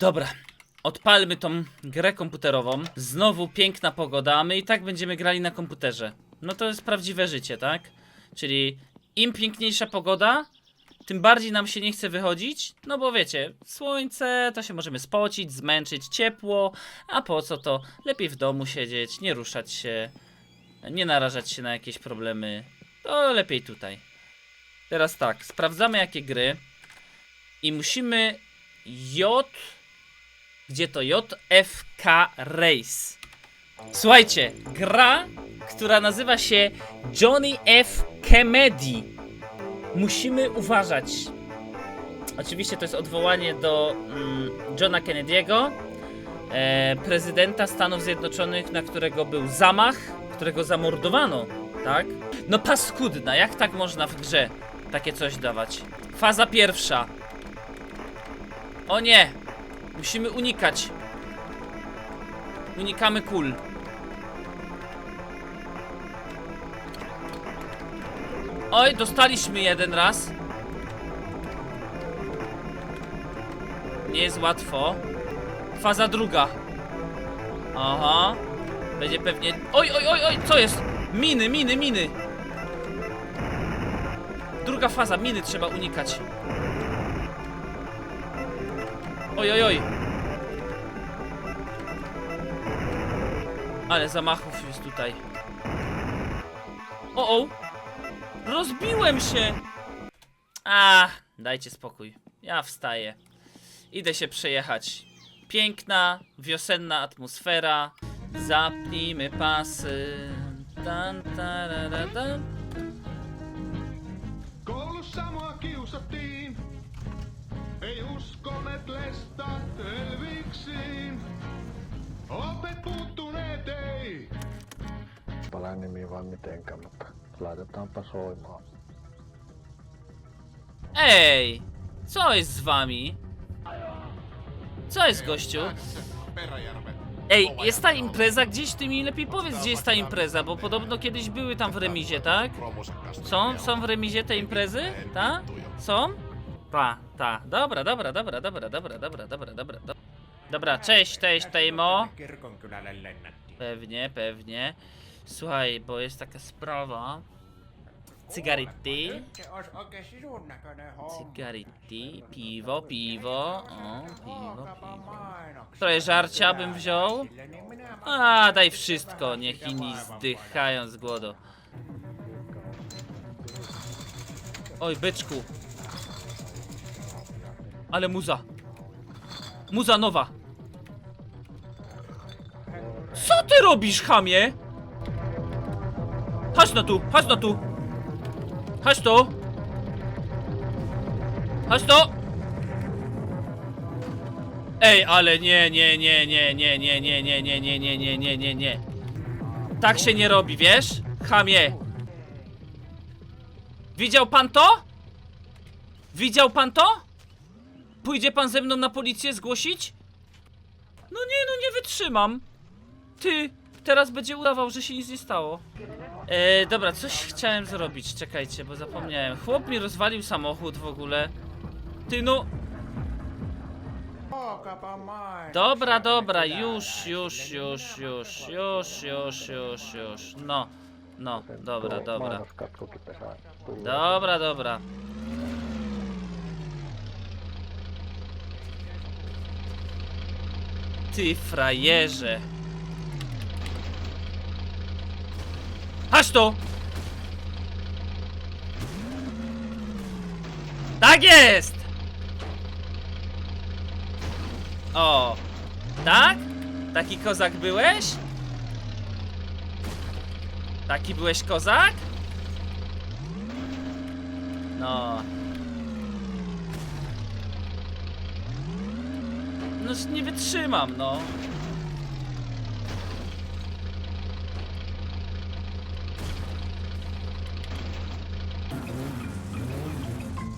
Dobra, odpalmy tą grę komputerową. Znowu piękna pogoda, a my i tak będziemy grali na komputerze. No to jest prawdziwe życie, tak? Czyli im piękniejsza pogoda, tym bardziej nam się nie chce wychodzić. No bo wiecie, słońce, to się możemy spocić, zmęczyć, ciepło, a po co to? Lepiej w domu siedzieć, nie ruszać się, nie narażać się na jakieś problemy. To lepiej tutaj. Teraz tak, sprawdzamy jakie gry. I musimy J. Gdzie to JFK Race? Słuchajcie, gra, która nazywa się Johnny F. Kennedy. Musimy uważać. Oczywiście to jest odwołanie do mm, Johna Kennedy'ego, e, prezydenta Stanów Zjednoczonych, na którego był zamach, którego zamordowano, tak? No paskudna, jak tak można w grze takie coś dawać? Faza pierwsza. O nie! Musimy unikać. Unikamy kul. Oj, dostaliśmy jeden raz. Nie jest łatwo. Faza druga. Aha. Będzie pewnie... Oj, oj, oj, oj, co jest? Miny, miny, miny. Druga faza, miny trzeba unikać. Oj, oj, oj. Ale zamachów jest tutaj. O, o. Rozbiłem się. A, dajcie spokój. Ja wstaję. Idę się przejechać. Piękna, wiosenna atmosfera. Zapnijmy pasy. Tan, tararadan. Koulussa mua kiusattiin. Ei uskoneet lestat elviksiin. Opet puuttuneet ei. Pala nimi vai mitenkä, mutta laitetaanpa soimaan. Ej! Co jest z wami? Co jest, gościu? Peräjärven. Ej, jest ta impreza gdzieś? Ty mi lepiej powiedz, gdzie jest ta impreza, bo podobno kiedyś były tam w remizie, tak? Są? Są w remizie te imprezy? Ta? Są? Pa, ta. Dobra, dobra, dobra, dobra, dobra, dobra, dobra, dobra. do- Dobra, cześć, cześć, Tejmo. Pewnie, pewnie. Słuchaj, bo jest taka sprawa. Cygaritti. Nyt piwo, piwo. O, piwo, piwo. Trochę żarcia bym wziął. A, daj wszystko, niech inni zdychają z głodu. Oj, byczku, ale muza. Muza nowa. Co ty robisz, chamie? Chodź no tu, chodź no tu. Chodź tu. Chodź tu. Ej, ale nie, nie, nie, nie, nie, nie, nie, nie, nie, nie, nie, nie, nie, nie, nie. Tak się nie robi, wiesz? Chamie. Widział pan to? Widział pan to? Pójdzie pan ze mną na policję zgłosić? No nie, no nie wytrzymam. Ty, teraz będzie udawał, że się nic nie stało. E, dobra, coś chciałem zrobić, czekajcie, bo zapomniałem. Chłop mi rozwalił samochód w ogóle. Ty no. Dobra, dobra, już, już, już, już, już, już, już, już. No, no, dobra, dobra. Dobra, dobra. Ty frajerze. Chodź tu! Tak jest! O! Tak? Taki kozak byłeś? Taki byłeś kozak? No. No nie wytrzymam, no.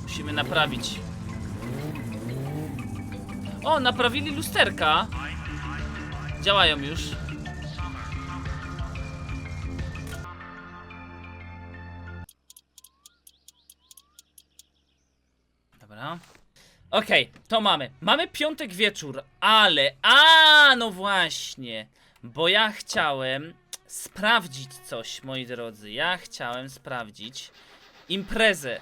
Musimy naprawić. O, naprawili lusterka. Działają już. Okej, to mamy. Mamy piątek wieczór, ale. A, no właśnie. Bo ja chciałem sprawdzić coś, moi drodzy. Ja chciałem sprawdzić imprezę.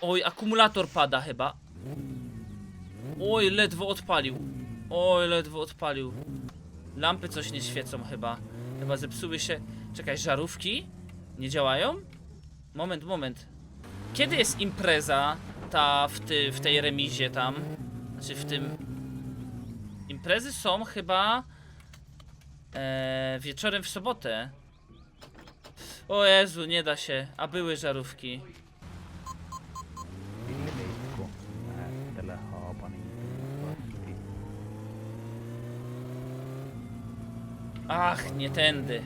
Oj, akumulator pada chyba. Oj, ledwo odpalił. Oj, ledwo odpalił. Lampy coś nie świecą chyba. Chyba zepsuły się. Czekaj, żarówki? Nie działają? Moment, moment. Kiedy jest impreza ta w, ty, w tej remizie tam? Znaczy w tym... Imprezy są chyba... E, wieczorem w sobotę. O Jezu, nie da się. A były żarówki. Ach, nie tędy.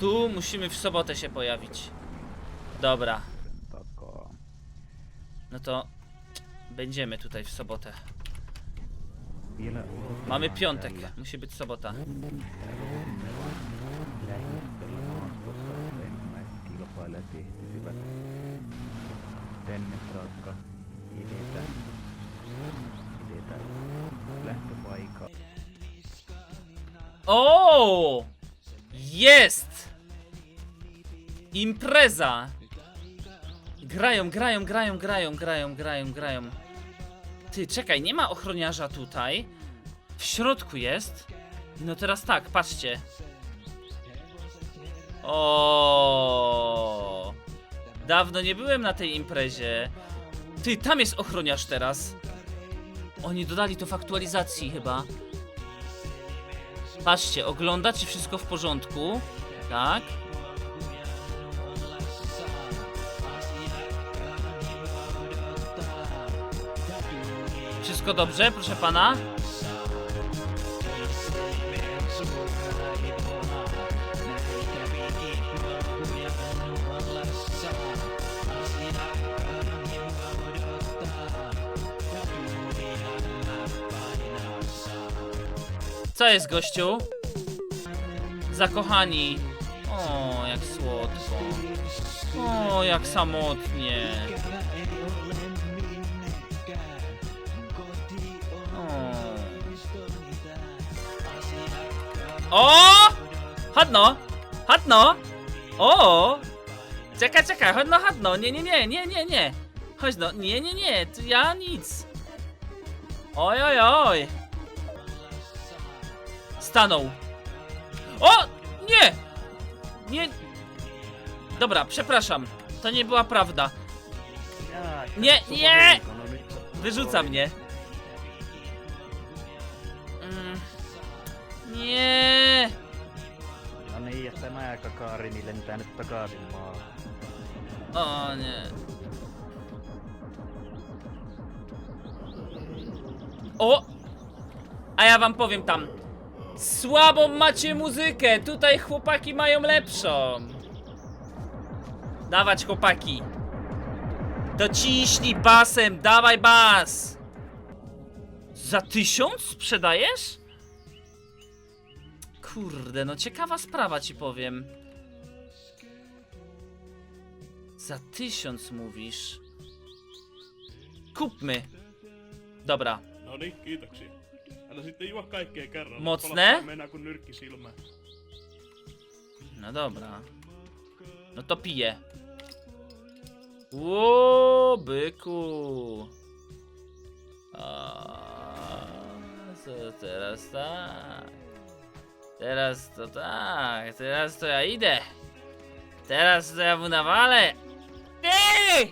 Tu musimy w sobotę się pojawić. Dobra, no to będziemy tutaj w sobotę. Mamy piątek, musi być sobota. lähistöllä maastossa, Impreza! Grają, grają, grają, grają, grają, grają, grają. Ty, czekaj, nie ma ochroniarza tutaj. W środku jest. No teraz tak, patrzcie. O! Dawno nie byłem na tej imprezie. Ty, tam jest ochroniarz teraz. Oni dodali to w aktualizacji chyba. Patrzcie, ogląda czy wszystko w porządku. Tak. Wszystko dobrze, proszę pana? Co jest, gościu? Zakochani. O, jak słodko. O, jak samotnie. O! O! Hadno! Hadno! O! Czekaj, czekaj, chodź no hadno. Nie, nie, nie, nie, nie, nie. Chodź no, nie, nie, nie, tu ja nic. Oj, oj, oj. Stanął. O! Nie! Nie. Dobra, przepraszam. To nie była prawda. Nie, nie! Wyrzuca mnie. Nie. No niin, ja tämä aikakaari niin lentää nyt takaisin maahan. O nie. O! A ja wam powiem tam. Słabą macie muzykę. Tutaj chłopaki mają lepszą. Dawać chłopaki. Dociśnij basem, dawaj bas. Za tysiąc sprzedajesz? Kurde, no ciekawa sprawa ci powiem. Za tysiąc mówisz. Kupmy. Dobra. No niin, kiitoksia. Älä sitten juo kaikkea kerralla. Mocne? Meinaa kuin nyrkki silmään. No dobra. No to piję. Ło, byku. A, co teraz tak? Teraz to tak, teraz to ja idę. Teraz to ja mu nawalę. Ty!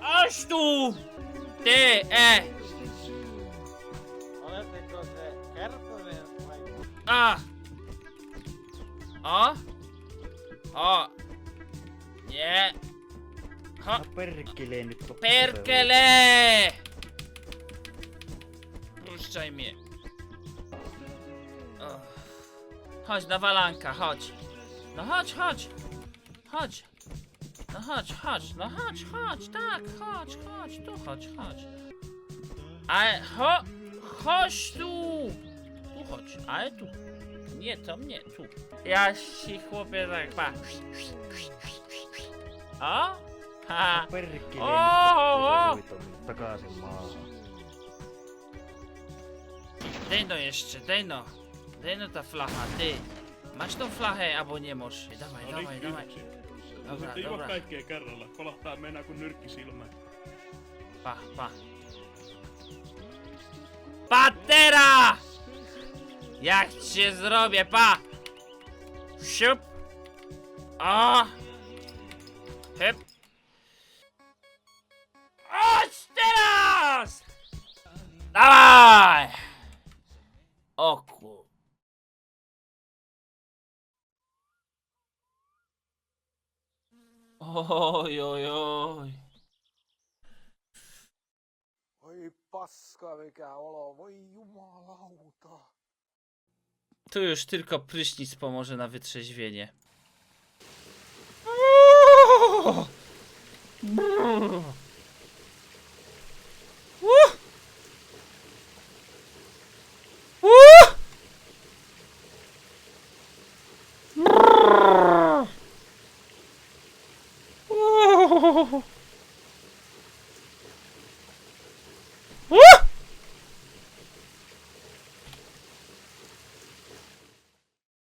Aż tu! Ty, e! A! O! O! Nie! Ho! No perkelee nyt Perkele! Puszczaj mnie. Chodź, nawalanka, chodź. No chodź, chodź. Chodź. No chodź, chodź, no chodź, chodź, tak, chodź, chodź, tu chodź, chodź. A, ho, chodź tu! Tu chodź, ale tu. Nie, to mnie, tu. Ja ci chłopie tak, pa. O? Ha! Perkele, on takaisin maahan. Dej no jeszcze, dej no. Dej no ta flacha, ty. Masz tą flachę, albo nie masz. Dawaj, No niin, dawaj, dawaj. kiitoksia. No Dobra, sitten juo dobra. kaikkea kerralla. Kolahtaa meinaa kuin nyrkki silmään. Pa, pa. Patera! Jak cię zrobię, pa! Siup! O! Hyp! Chodź teraz! Dawaj! O kur... Oj, oj, oj. Oi paska mikä olo, voi jumalauta. Tu już tylko prysznic pomoże na wytrzeźwienie.